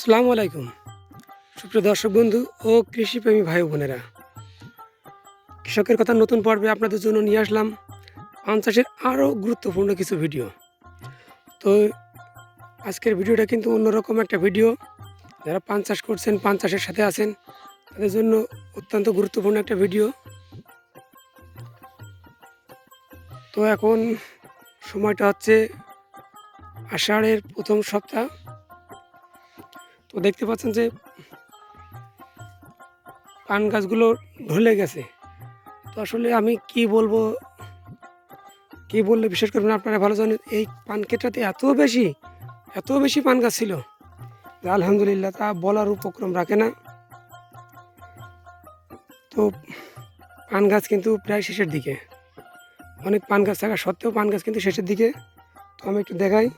সালামু আলাইকুম। সুপ্রিয় দর্শক বন্ধু ও কৃষিপ্রেমী ভাই বোনেরা, কৃষকের কথা নতুন পর্বে আপনাদের জন্য নিয়ে আসলাম পান চাষের আরও গুরুত্বপূর্ণ কিছু ভিডিও। তো আজকের ভিডিওটা কিন্তু অন্যরকম একটা ভিডিও। যারা পান চাষ করছেন, পান চাষের সাথে আছেন, তাদের জন্য অত্যন্ত গুরুত্বপূর্ণ একটা ভিডিও। তো এখন সময়টা হচ্ছে আষাঢ়ের প্রথম সপ্তাহ। তো দেখতে পাচ্ছেন যে পান গাছগুলো ঢলে গেছে। তো আসলে আমি কি বলব, কি বললে বিশেষ করবেন আপনারা ভালো জানেন, এই পান ক্ষেত্রতে এত বেশি এত বেশি পান গাছ ছিল আলহামদুলিল্লাহ তা বলার উপক্রম রাখে না। তো পান গাছ কিন্তু প্রায় শেষের দিকে, অনেক পান গাছ থাকা সত্ত্বেও পান গাছ কিন্তু শেষের দিকে। তো আমি একটু দেখাই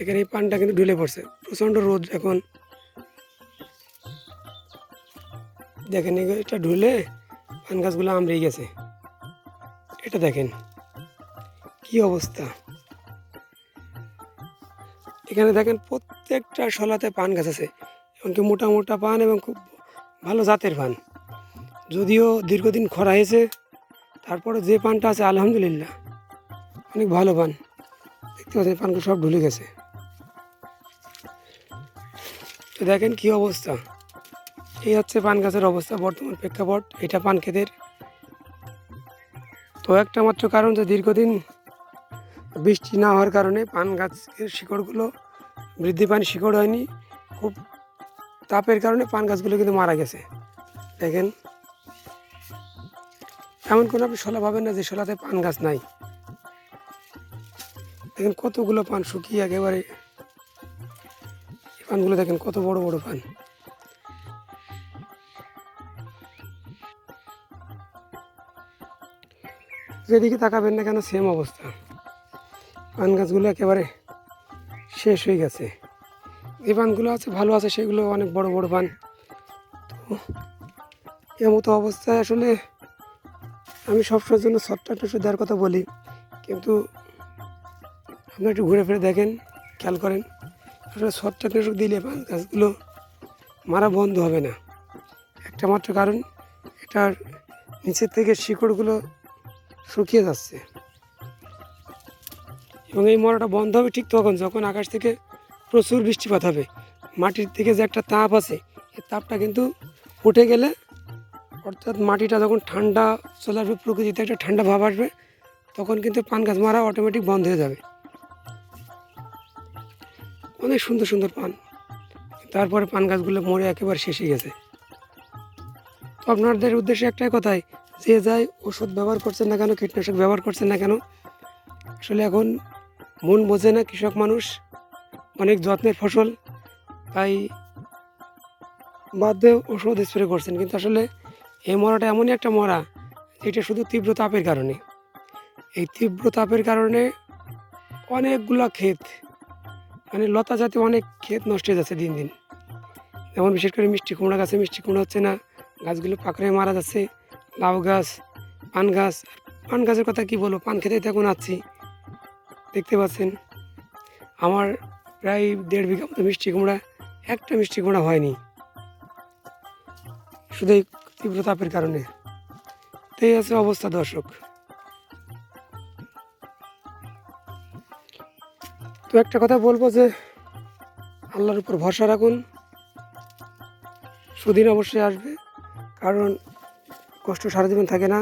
এখানে এই পানটা কিন্তু ঢুলে পড়ছে। প্রচণ্ড রোদ এখন। দেখেন এটা ঢুলে পান গাছগুলো আমড়ে গেছে। এটা দেখেন, কি অবস্থা। এখানে দেখেন, প্রত্যেকটা শলাতে পান গাছ আছে, এমনকি মোটা মোটা পান এবং খুব ভালো জাতের পান। যদিও দীর্ঘদিন খরা হয়েছে, তারপরে যে পানটা আছে, আলহামদুলিল্লাহ, অনেক ভালো পান। দেখতে পাচ্ছেন পানগুলো সব ঢুলে গেছে। তো দেখেন কি অবস্থা। এই হচ্ছে পান গাছের অবস্থা, বর্তমান প্রেক্ষাপট, এটা পান ক্ষেতের। তো একটা মাত্র কারণ যে দীর্ঘদিন বৃষ্টি না হওয়ার কারণে পান গাছের শিকড়গুলো, বৃদ্ধি পানি শিকড় হয়নি, খুব তাপের কারণে পান গাছগুলো কিন্তু মারা গেছে। দেখেন, এমন কোনো আপনি শোলা পাবেন না যে শোলাতে পান গাছ নাই। দেখেন কতগুলো পান শুকিয়ে একেবারে পানগুলো দেখেন কত বড় বড় পান। যেদিকে তাকাবেন না কেন সেম অবস্থা। পান গাছগুলো একেবারে শেষ হয়ে গেছে। যে পানগুলো আছে, ভালো আছে, সেগুলো অনেক বড় বড় পান। তো এমতো অবস্থায় আসলে আমি সবসময়ের জন্য সফটওয়্যার টসর দেওয়ার কথা বলি। কিন্তু আপনি একটু ঘুরে ফিরে দেখেন, খেয়াল করেন। সফটওয়্যার টসর দিলে পান, গাছগুলো মারা বন্ধ হবে না। একটা মাত্র কারণ, এটার নিচের থেকে শিকড়গুলো শুকিয়ে যাচ্ছে। এবং এই মরাটা বন্ধ হবে ঠিক তখন, যখন আকাশ থেকে প্রচুর বৃষ্টিপাত হবে। মাটির থেকে যে একটা তাপ আছে এই তাপটা কিন্তু উঠে গেলে, অর্থাৎ মাটিটা যখন ঠান্ডা চলে আসবে প্রকৃতিতে একটা ঠান্ডা ভাব আসবে, তখন কিন্তু পান গাছ মারা অটোমেটিক বন্ধ হয়ে যাবে। অনেক সুন্দর সুন্দর পান। তারপরে পান গাছগুলো মরে একেবারে শেষ গেছে। তো আপনাদের উদ্দেশ্যে একটাই কথাই, যে যাই ওষুধ ব্যবহার করছেন না কেন, কীটনাশক ব্যবহার করছেন না কেন, আসলে এখন মন বোঝে না কৃষক মানুষ, অনেক যত্নের ফসল, তাই বাধ্য ওষুধ স্প্রে করছেন। কিন্তু আসলে এই মরাটা এমনই একটা মরা, যেটা শুধু তীব্র তাপের কারণে। এই তীব্র তাপের কারণে অনেকগুলো ক্ষেত মানে লতা জাতীয় অনেক ক্ষেত নষ্ট হয়ে যাচ্ছে দিন দিন। যেমন বিশেষ করে মিষ্টি কুমড়া গাছে মিষ্টি কুমড়া হচ্ছে না, গাছগুলো পাকড়ে মারা যাচ্ছে, লাউ গাছ, পান গাছ, পান গাছের কথা কি বলব? পান খেতে এখন আছি। দেখতে পাচ্ছেন, আমার প্রায় দেড় বিঘা মতো মিষ্টি কুমড়া, একটা মিষ্টি কুমড়া হয়নি। শুধু এই তীব্র তাপের কারণে। তো এই আছে অবস্থা দর্শক। তো একটা কথা বলব যে আল্লাহর উপর ভরসা রাখুন। সুদিন অবশ্যই আসবে, কারণ কষ্ট সারা জীবন থাকে না।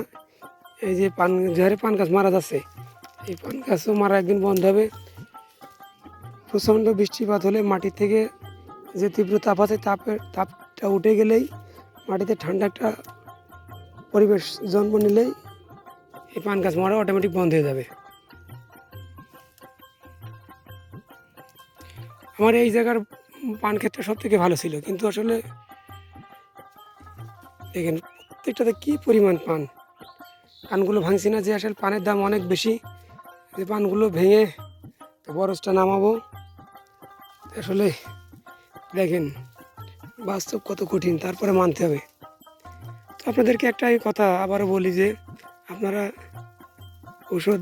এই যে পান যে হারে পান গাছ মারা যাচ্ছে, এই পান গাছও মারা একদিন বন্ধ হবে। প্রচণ্ড বৃষ্টিপাত হলে মাটির থেকে যে তীব্র তাপ আছে, তাপের তাপটা উঠে গেলেই মাটিতে ঠান্ডা একটা পরিবেশ জন্ম নিলেই এই পান গাছ মারা অটোমেটিক বন্ধ হয়ে যাবে। আমার এই জায়গার পান ক্ষেত্রে সব থেকে ভালো ছিল। কিন্তু আসলে দেখেন, প্রত্যেকটাতে কী পরিমাণ পান? পানগুলো ভাঙছি না, যে আসলে পানের দাম অনেক বেশি, যে পানগুলো ভেঙে বরজটা নামাবো। আসলে দেখেন, বাস্তব কত কঠিন, তারপরে মানতে হবে। তো আপনাদেরকে একটাই কথা আবারও বলি যে, আপনারা ওষুধ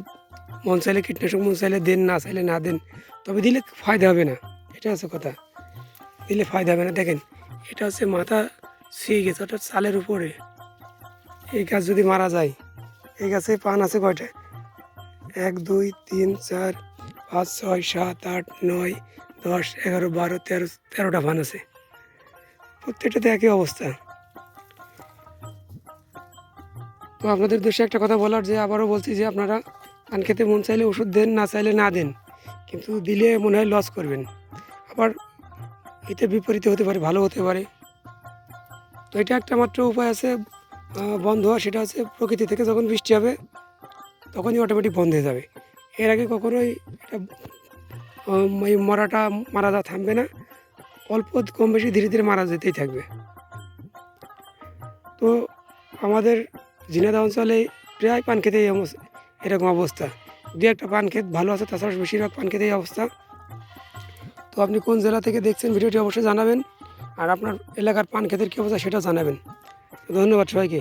মন চাইলে কীটনাশক মন চাইলে দেন, না চাইলে না দেন, তবে দিলে ফায়দা হবে না। এটা হচ্ছে কথা। দিলে ফায়দা হবে না। দেখেন, এটা হচ্ছে মাথা শুয়ে গেছে, অর্থাৎ চালের উপরে। এই গাছ যদি মারা যায়, এই গাছে পান আছে কয়টা? এক, দুই, তিন, চার, পাঁচ, ছয়, সাত, আট, নয়, দশ, এগারো, বারো, তেরো, তেরোটা পান আছে। প্রত্যেকটাতে একই অবস্থা। তো আপনাদের দেশে একটা কথা বলার, যে আবারও বলছি যে আপনারা পান খেতে মন চাইলে ওষুধ দেন, না চাইলে না দেন। কিন্তু দিলে মনে হয় লস করবেন। আবার এতে বিপরীত হতে পারে, ভালো হতে পারে। তো এটা একটা মাত্র উপায় আছে বন্ধ হওয়া সেটা হচ্ছে প্রকৃতি থেকে যখন বৃষ্টি হবে, তখনই অটোমেটিক বন্ধ হয়ে যাবে। এর আগে কখনোই এটা মরাটা মারা যা থামবে না, অল্প কম বেশি ধীরে ধীরে মারা যেতেই থাকবে। তো আমাদের ঝিনাদা অঞ্চলে প্রায় পান খেতে এই এরকম অবস্থা। দু একটা পান ক্ষেত ভালো আছে, তাছাড়া বেশিরভাগ পান খেতে অবস্থা। তো আপনি কোন জেলা থেকে দেখছেন ভিডিওটি অবশ্যই জানাবেন। আর আপনার এলাকার পান ক্ষেতের কী অবস্থা সেটাও জানাবেন। ধন্যবাদ সবাইকে।